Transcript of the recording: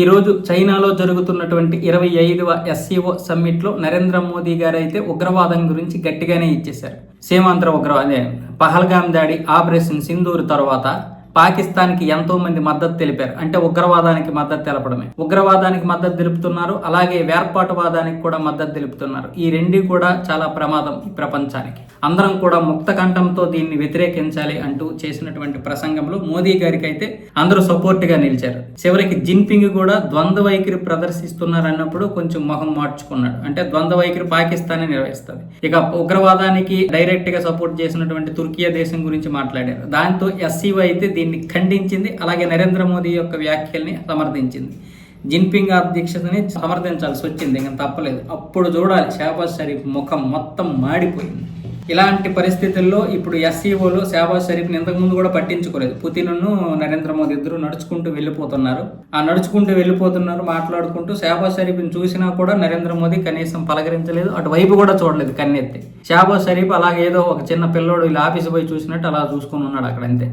ఈరోజు చైనాలో జరుగుతున్నటువంటి ఇరవై ఐదవ ఎస్సీఓ సమ్మిట్లో నరేంద్ర మోదీ గారు అయితే ఉగ్రవాదం గురించి గట్టిగానే ఇచ్చేశారు. సీమాంధ్ర ఉగ్రవాద పహల్గామ్ దాడి ఆపరేషన్ సింధూర్ తర్వాత పాకిస్తాన్కి ఎంతో మంది మద్దతు తెలిపారు. అంటే ఉగ్రవాదానికి మద్దతు తెలపడమే. ఉగ్రవాదానికి మద్దతు తెలుపుతున్నారు. అలాగే వేర్పాటువాదానికి కూడా మద్దతు తెలుపుతున్నారు. ఈ రెండు కూడా చాలా ప్రమాదం ఈ ప్రపంచానికి. అందరం కూడా ముక్త కంఠంతో దీన్ని వ్యతిరేకించాలి అంటూ చేసినటువంటి ప్రసంగంలో మోదీ గారికి అయితే అందరూ సపోర్ట్గా నిలిచారు. చివరికి జిన్పింగ్ కూడా ద్వంద్వ వైఖరి ప్రదర్శిస్తున్నారు అన్నప్పుడు కొంచెం మొహం మార్చుకున్నాడు. అంటే ద్వంద్వ వైఖరి పాకిస్తానే నిర్వహిస్తుంది. ఇక ఉగ్రవాదానికి డైరెక్ట్గా సపోర్ట్ చేసినటువంటి తుర్కియా దేశం గురించి మాట్లాడారు. దాంతో ఎస్సీఓ అయితే దీన్ని ఖండించింది అలాగే నరేంద్ర మోదీ యొక్క వ్యాఖ్యల్ని సమర్థించింది. జిన్పింగ్ అధ్యక్షతని సమర్థించాల్సి వచ్చింది ఇంకా తప్పలేదు. అప్పుడు చూడాలి షాబాజ్ షరీఫ్ ముఖం మొత్తం మాడిపోయింది. ఇలాంటి పరిస్థితుల్లో ఇప్పుడు ఎస్సీఓలో షాబాజ్ షరీఫ్ని ఇంతకుముందు కూడా పట్టించుకోలేదు. పుతిన్ను నరేంద్ర మోదీ ఇద్దరు నడుచుకుంటూ వెళ్ళిపోతున్నారు. ఆ నడుచుకుంటూ వెళ్ళిపోతున్నారు మాట్లాడుకుంటూ షాబాజ్ షరీఫ్ని చూసినా కూడా నరేంద్ర మోదీ కనీసం పలకరించలేదు. అటువైపు కూడా చూడలేదు కన్నెత్తి. షాబాజ్ షరీఫ్ అలాగే ఏదో ఒక చిన్న పిల్లోడు ఇలా ఆఫీస్ పోయి చూసినట్టు అలా చూసుకుని ఉన్నాడు అక్కడ అంతే.